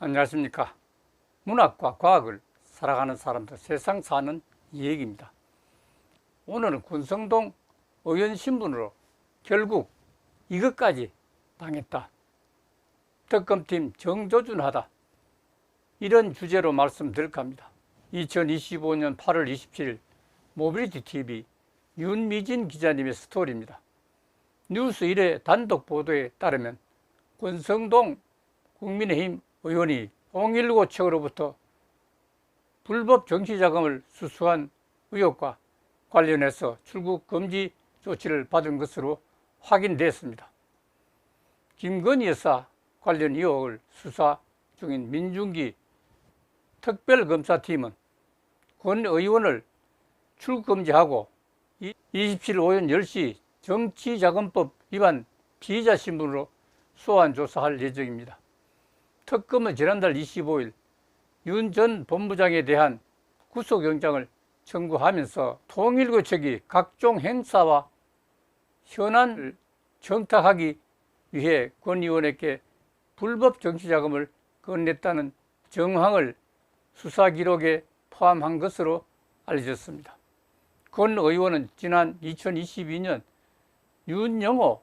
안녕하십니까. 문학과 과학을 살아가는 사람들 세상 사는 이야기입니다. 오늘은 군성동 의원 신분으로 결국 이것까지 당했다. 특검팀 정조준하다. 이런 주제로 말씀드릴까 합니다. 2025년 8월 27일 모빌리티 TV 윤미진 기자님의 스토리입니다. 뉴스 1회 단독 보도에 따르면 권성동 국민의힘 의원이 019 측으로부터 불법 정치자금을 수수한 의혹과 관련해서 출국 금지 조치를 받은 것으로 확인됐습니다. 김건희 여사 관련 의혹을 수사 중인 민중기 특별검사팀은 권 의원을 출국 금지하고 27일 오전 10시 정치자금법 위반 피의자 신분으로 소환 조사할 예정입니다. 특검은 지난달 25일 윤 전 본부장에 대한 구속영장을 청구하면서 통일교 측이 각종 행사와 현안을 정탁하기 위해 권 의원에게 불법 정치 자금을 건넸다는 정황을 수사 기록에 포함한 것으로 알려졌습니다. 권 의원은 지난 2022년 윤영호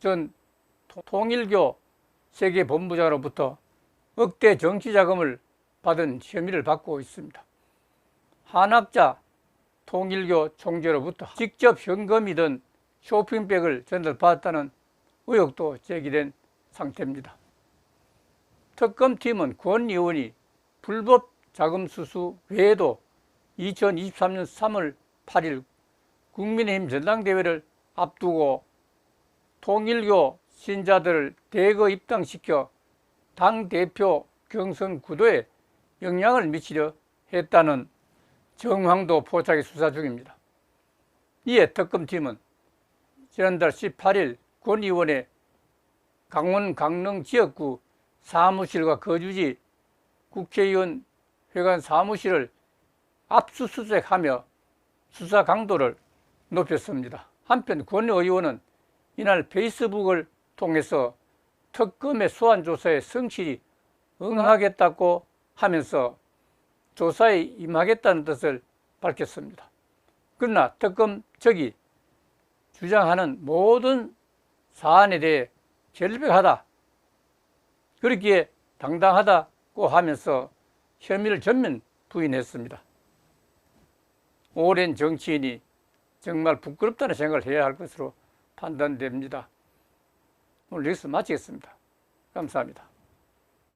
전 통일교 세계본부장으로부터 억대 정치 자금을 받은 혐의를 받고 있습니다. 한학자 통일교 총재로부터 직접 현금이든 쇼핑백을 전달받았다는 의혹도 제기된 상태입니다. 특검팀은 권 의원이 불법 자금 수수 외에도 2023년 3월 8일 국민의힘 전당대회를 앞두고 통일교 신자들을 대거 입당시켜 당대표 경선 구도에 영향을 미치려 했다는 정황도 포착해 수사 중입니다. 이에 특검팀은 지난달 18일 권 의원의 강원 강릉 지역구 사무실과 거주지 국회의원 회관 사무실을 압수수색하며 수사 강도를 높였습니다. 한편 권 의원은 이날 페이스북을 통해서 특검의 소환 조사에 성실히 응하겠다고 하면서 조사에 임하겠다는 뜻을 밝혔습니다. 그러나 특검 측이 주장하는 모든 사안에 대해 결백하다. 그렇기에 당당하다고 하면서 혐의를 전면 부인했습니다. 오랜 정치인이 정말 부끄럽다는 생각을 해야 할 것으로 판단됩니다. 오늘 여기서 마치겠습니다. 감사합니다.